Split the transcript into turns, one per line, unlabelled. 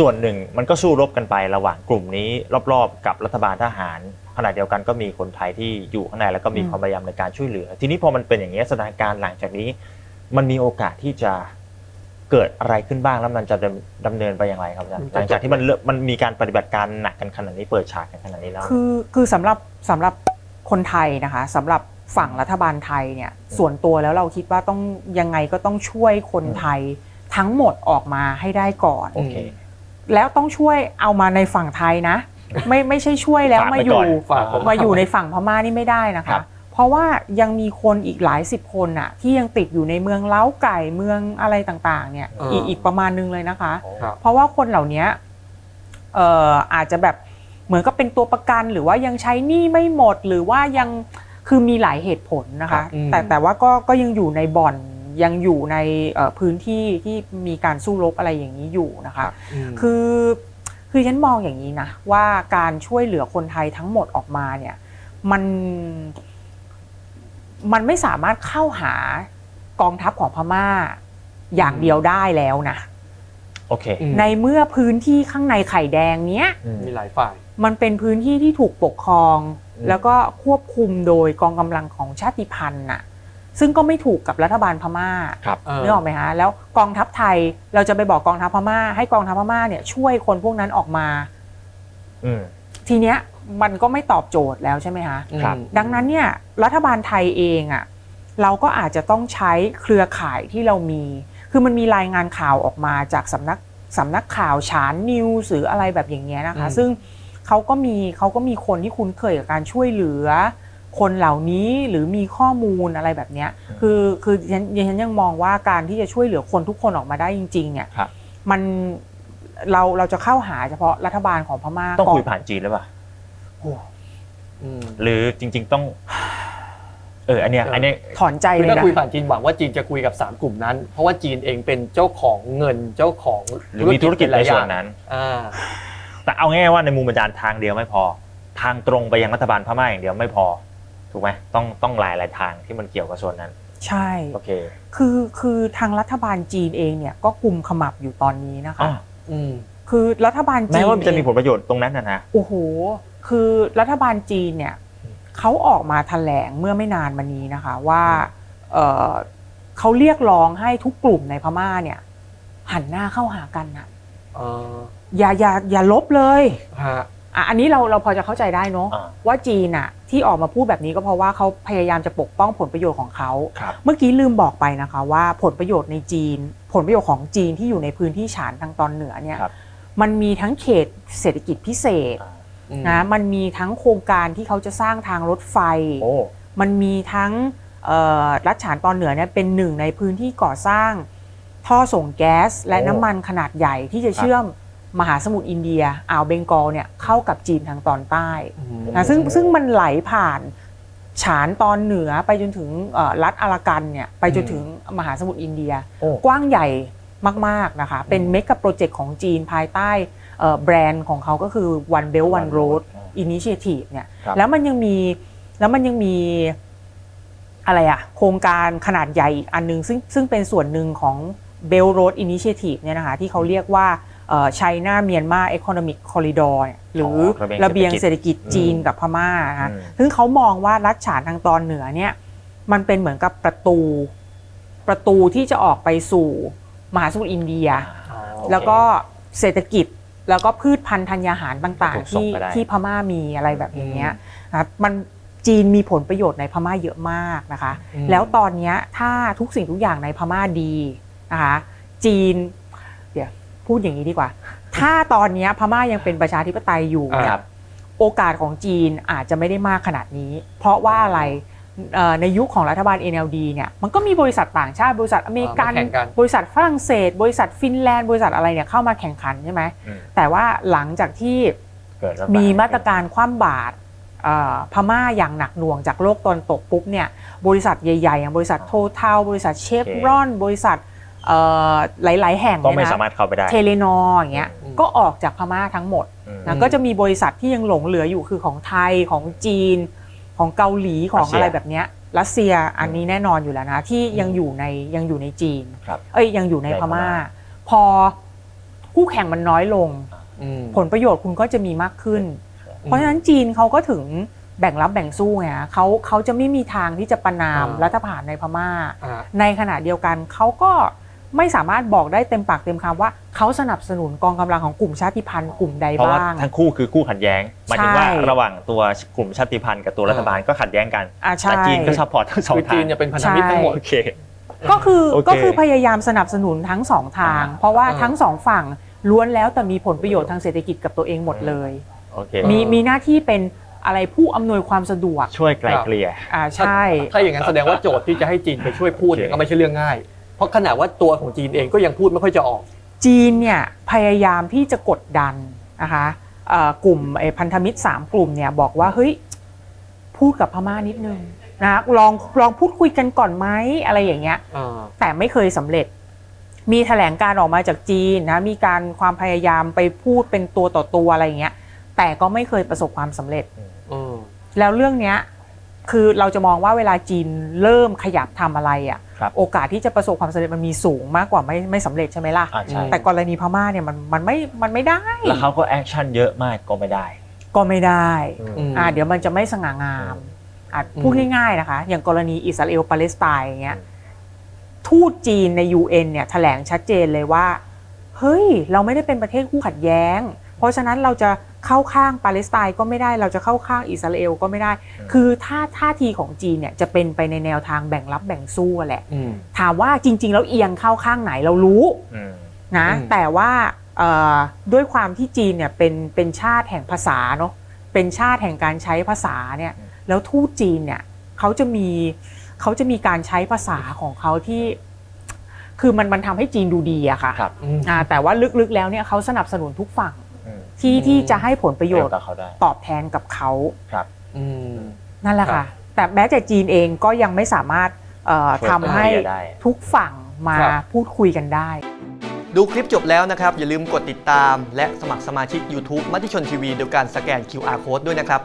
ส่วนหนึ่งมันก็สู้รบกันไประหว่างกลุ่มนี้รอบๆ กับรัฐบาลทหารขณะเดียวกันก็มีคนไทยที่อยู่ข้างในแล้วก็มี
อืม
ความพยายามในการช่วยเหลือ ทีนี้พอมันเป็นอย่างนี้ยสถานการณ์หลังจากนี้ มันมีโอกาสที่จะเกิดอะไรขึ้นบ้างแล้วมันจะดำดำเนินไปอย่างไรครับอาจารย์
มันจะ
หลังจากที่มันเริ่มมันมีการปฏิบัติการหนักกันขนาดนี้เปิดฉากกันขนาดนี้แล้ว
คือคือสำหรับสำหรับคนไทยนะคะสำหรับฝั่งรัฐบาลไทยเนี่ยส่วนตัวแล้วเราคิดว่าต้องยังไงก็ต้องช่วยคนไทยทั้งหมดออกมาให้ได้ก่อน
โอเค
แล้วต้องช่วยเอามาในฝั่งไทยนะ ไม่ไม่ใช่ช่วยแล้ว
ฝาก
มา
ไว้
อ
ก่
ยู่
อน
ฝากผม
มาอยู่ในฝั่งพม่านี่ไม่ได้นะ
ครั
คะ
บ
เพราะว่ายังมีคนอีกหลายสิบคนอะที่ยังติดอยู่ในเมืองเล้าไก่เมืองอะไรต่างๆ เนี่ย
เอออี
กอีกประมาณนึงเลยนะคะ
ครับ
เพราะว่าคนเหล่านี้เอ่ออาจจะแบบเหมือนกับเป็นตัวประกันหรือว่ายังใช้หนี้ไม่หมดหรือว่ายังคือมีหลายเหตุผลนะ
ครั
คะ
บ
อืม
แต่แต่ว่าก็ก็ยังอยู่ในบ่อน ยังอยู่ในเอ่อพื้นที่ที่มีการสู้รบอะไรอย่างนี้อยู่นะคะ
ม
คือคือฉันมองอย่างนี้นะว่าการช่วยเหลือคนไทยทั้งหมดออกมาเนี่ยมันมันไม่สามารถเข้าหากองทัพของพม่าอย่างเดียวได้แล้วนะ
โอเค
อืม
ในเมื่อพื้นที่ข้างในไข่แดงเนี้ย
อืม
มีหลายฝ่าย
มันเป็นพื้นที่ที่ถูกปกครอง
อืม
แล้วก็ควบคุมโดยกองกำลังของชาติพันธุ์น่ะ ซึ่งก็ไม่ถูกกับรัฐบาลพม่า
ครับ
เออ
นึกออกไหมฮะแล้วกองทัพไทยเราจะไปบอกกองทัพพม่า ให้กองทัพพม่าเนี่ยช่วยคนพวกนั้นออกมา
อืม
ทีเนี้ยมันก็ไม่ตอบโจทย์แล้วใช่ไหมคะ
ครับ
อืม
ดังนั้นเนี่ยรัฐบาลไทยเองอะ่ะเราก็อาจจะต้องใช้เครือข่ายที่เรามี คือมันมีรายงานข่าวออกมาจากสำนักสำนักข่าวฉานนิวหรืออะไรแบบอย่างเงี้ยนะคะ
อืม
ซึ่งเขาก็มีเขาก็มีคนที่คุ้นเคยกับการช่วยเหลือ คนเหล่านี้หรือมีข้อมูลอะไรแบบเนี้ย
อืม
คือคือฉันฉันยังมองว่าการที่จะช่วยเหลือคนทุกคนออกมาได้จริง ๆ เนี่ย
ครับ
มันเราเราจะเข้าหาเฉพาะรัฐบาลของพม่า
ต้อง
ก่น
คุยผ่านจีนหรือเปล่า
อืม
หรือจริง ๆต้อง เออ อันเนี้ย
เอออั
อันเนี้ย
ถอนใจ
คือ
เลย
ถ้า
นะ
คุยผ่านจีนหวังว่าจีนจะคุยกับสามกลุ่มนั้น เพราะว่าจีนเองเป็นเจ้าของเงินเจ้าของ
หรือมีธุรกิจ
ห
ใน
ลายอ
ส่
ย่า
วน
ง
นั้น
อ่า
แต่เอาง่ายๆว่าในมุมอาจารย์ทางเดียวไม่พอ ทางตรงไปยังรัฐบาลพม่าอย่างเดียวไม่พอ ถูกไหมต้องต้องหลายหลายๆทางที่มันเกี่ยวกับส่วนนั้น
ใช่
โอเค
คือคือทางรัฐบาลจีนเองเนี่ยก็กุมขมับอยู่ตอนนี้นะคะ
อะ
อืม
คือรัฐบาลจีน
แม้ว่ามันจะมี
เอง
ผลประโยชน์ตรงนั้นนะนะ
โอ้โหคือรัฐบาลจีนเนี่ยเขาออกมาแถลงเมื่อไม่นานมานี้นะคะว่าเอ่อเขาเรียกร้องให้ทุกกลุ่มในพม่าเนี่ย หันหน้าเข้าหากันนะ
เออ
อย่าอย่าอย่าลบเลย
ฮะ
อะอันนี้เราเราพอจะเข้าใจได้เนาะ
อ่า
ว่าจีนอะ ที่ออกมาพูดแบบนี้ก็เพราะว่าเขาพยายามจะปกป้องผลประโยชน์ของเขา
ครับ
เมื่อกี้ลืมบอกไปนะคะว่าผลประโยชน์ในจีน ผลประโยชน์ของจีนที่อยู่ในพื้นที่ฉานทางตอนเหนือเนี่ย
ครับ
มันมีทั้งเขตเศรษฐกิจพิเศษ
อ่า
อืม
นะมันมีทั้งโครงการที่เขาจะสร้างทางรถไฟ
โอ้
มันมีทั้งเอ่อรัฐฉานตอนเหนือเนี่ยเป็นหนึ่งในพื้นที่ก่อสร้าง ท่อส่งแก๊สและ
โอ้
น้ำมันขนาดใหญ่ที่จะเชื่อม มหาสมุทรอินเดียอ่าวเบงกอลเนี่ยเข้ากับจีนทางตอนใต้
อืม
นะซึ่งซึ่งมันไหลผ่านฉานตอนเหนือไปจนถึงเอ่อรัฐอารากันเนี่ยไปจนถึงมหาสมุทรอินเดีย
โอ้
กว้างใหญ่มากๆนะคะเป็นเมกะโปรเจกต์ของจีนภายใต้เอ่อแบรนด์ของเขาก็คือ One Belt One Road Initiative เนี่ย
ครับ
แล้วมันยังมีแล้วมันยังมีอะไรอะโครงการขนาดใหญ่อีกอันนึงซึ่งซึ่งเป็นส่วนหนึ่งของ Belt Road Initiative เนี่ยนะคะที่เขาเรียกว่า เอ่อ China Myanmar Economic Corridor เนี่ยหรืออ
ระ
ระ
เบี
เบี
ย
ย
ง
ง
เศ
เศ
ร
ร
ษ
ษ
ฐ
ฐ
กิ
กิ
จ
จจีนกับพม่านะคะ
อืม
ซึ่งเขามองว่ารัฐฉานทางตอนเหนือเนี่ยมันเป็นเหมือนกับประตู ประตูที่จะออกไปสู่มหาสมุทรอินเดีย
อ๋อ
แล้วก็เศรษฐกิจแล้วก็พืชพันธุ์ธัญญาหารต่าง
ถูก
ๆ
ส่ง
ที่
ไปได้
ที่พม่ามีอะไรแบบอย่างเงี้ยนะครับมันจีนมีผลประโยชน์ในพม่าเยอะมากนะคะ
อืม
แล้วตอนเนี้ยถ้าทุกสิ่งทุกอย่างในพม่าดีนะคะจีนเดี๋ยว พูดอย่างนี้ดีกว่า ถ้าตอนเนี้ยพม่ายังเป็นประชาธิปไตยอยู่เนี่ย
ครับ
โอกาสของจีนอาจจะไม่ได้มากขนาดนี้ เพราะว่าอะไรเอ่อในยุคของรัฐบาล NLD เนี่ยมันก็มีบริษัทต่างชาติบริษัทอเมริกัน
มาแข่งกัน
บริษัทฝรั่งเศส บริษัทฟินแลนด์บริษัทอะไรเนี่ยเข้ามาแข่งขันใช่ไหม
อืม
แต่ว่าหลังจากที่
เกิดรัฐบ
มีมาตรการคว่ำบาตรเอ่อพม่าอย่างหนักหน่วงจากโลกตอนตกปุ๊บเนี่ยบริษัทใหญ่ๆอย่างบริษัทโทเทลบริษัทเชฟรอน บริษัทเอ่อ หลาย ๆ แห่ง
ก็
เนี่ย
ไม่
นะ
สามารถเข้าไปได้
เทเลนออย่างเงี้ย
อืม
ก็ออกจากพม่าทั้งหมด
อืม
นะก็จะมีบริษัทที่ยังหลงเหลืออยู่คือของไทยของจีน ของเกาหลีของ
รัสเซีย
อะไรแบบเนี้ยรัสเซียอันนี้แน่นอนอยู่แล้วนะที่ยังอยู่ในยังอยู่ในจีน
ครับ
เอ้ยยังอยู่ใน
ใน
พ
พม่า
ม่า พอคู่แข่งมันน้อยลง
อืม
ผลประโยชน์คุณก็จะมีมากขึ้น เพราะฉะนั้นจีนเขาก็ถึงแบ่งรับแบ่งสู้ไงฮะเขาเขาจะไม่มีทางที่จะประนาม
อ่า
รัฐประหารในพม่า
อ่า
ในขณะเดียวกันเขาก็ ไม่สามารถบอกได้เต็มปากเต็มคำว่าเขาสนับสนุนกองกำลังของกลุ่มชาติพันธุ์กลุ่มใด
เพราะว่า
บ้าง
ทั้งคู่คือคู่ขัดแย้งหมายถึงว่า
ใช่
ระหว่างตัวกลุ่มชาติพันธุ์กับตัวรัฐบาลก็ขัดแย้งกัน
อ่าใช่
แต่จีนก็ซัพพอร์ตทั้งสอง
คือ
ทา
จี
ง
นเนี่ยเป็นพันธมิตรทั้งหมด
โอเค
ก็คือ
โอเค
ก็คือพยายามสนับสนุนทั้งสองทาง
อ่า
เพราะว่า
อ่า
ทั้งสองฝั่งล้วนแล้วแต่มีผลประโยชน์ทางเศรษฐกิจกับตัวเองหมดเลย
โอเค
มีมีหน้าที่เป็นอะไรผู้อำนวยความสะดวก
ช่วยไกลเกลี่ย
อ่าใช่
ถ้าอย่างนั้นแสดงว่าโจทย์ที่จะให้จีนไปช่วยพูดเนี่ย
โอเค
ก็ไม่ใช่เรื่องง่ายเพ ราะขนาดว่าตัวของจีนเองก็ยังพูดไม่ค่อยจะออก
จีนเนี่ยพยายามที่จะกดดันนะคะเอ่อกลุ่มไอ้พันธมิตร 3 กลุ่มเนี่ยบอกว่าเฮ้ยพูดกับพม่านิดนึงนะลองลองพูดคุยกันก่อนไหมอะไรอย่างเงี้ย
อ่า
แต่ไม่เคยสำเร็จ มีแถลงการออกมาจากจีนนะมีการความพยายามไปพูดเป็นตัวต่อตัวอะไรอย่างเงี้ยแต่ก็ไม่เคยประสบความสำเร็จ
อืม
แล้วเรื่องเนี้ย คือเราจะมองว่าเวลาจีนเริ่มขยับทำอะไรอะ
ครับ
โอกาสที่จะประสบความสำเร็จมันมีสูงมากกว่าไม่ไม่สำเร็จใช่ไหมล่ะ
อ่าใช่
แต่กรณีพม่าเนี่ยมันมันไม่มันไม่ได้
แล้วเขาก็แอคชั่นเยอะมากก็ไม่ได้
ก็ไม่ได้
อืม
อ่าเดี๋ยวมันจะไม่สง่างามอะ
อืม
พูดง่ายๆนะคะ อย่างกรณีอิสราเอลปาเลสไตน์อย่างเงี้ยทูตจีนใน UN เนี่ยแถลงชัดเจนเลยว่า เฮ้ย เราไม่ได้เป็นประเทศคู่ขัดแย้ง เพราะฉะนั้นเราจะเข้าข้างปาเลสไตน์ก็ไม่ได้เราจะเข้าข้างอิสราเอลก็ไม่ได้
อืม
คือท่าท่าทีของจีนเนี่ยจะเป็นไปในแนวทางแบ่งรับแบ่งสู้อะแหละ
อืม
ถามว่าจริง ๆ แล้วเอียงเข้าข้างไหนเรารู้
อืม
นะ
อืม
แต่ว่าเอ่อด้วยความที่จีนเนี่ยเป็นเป็นชาติแห่งภาษาเนาะเป็นชาติแห่งการใช้ภาษาเนี่ยแล้วทูตจีนเนี่ยเขาจะมีเขาจะมีการใช้ภาษาของเขาที่คือมันมันทำให้จีนดูดีอะค่ะ
ครับ
อืม
อ่าแต่ว่าลึกๆแล้วเนี่ยเขาสนับสนุนทุกฝั่ง
อืม
ที่
อืม
ที่จะให้ผลประโยชน์
เกี่วกับเขาได้
ตอบแทนกับเขา
ครับ
อืม
นั่นแหละ
ครั
ค่ะ
บ
แต่แม้แต่จีนเองก็ยังไม่สามารถเอ่อ
ช่วย
ทำให้
เคลียร์ได้
ทุกฝั่งมา
ครับ
พูดคุยกันได้
ดูคลิปจบแล้วนะครับ อย่าลืมกดติดตาม และสมัครสมาชิก YouTube มติชนทีวีโดยการสแกน QR Code ด้วยนะครับ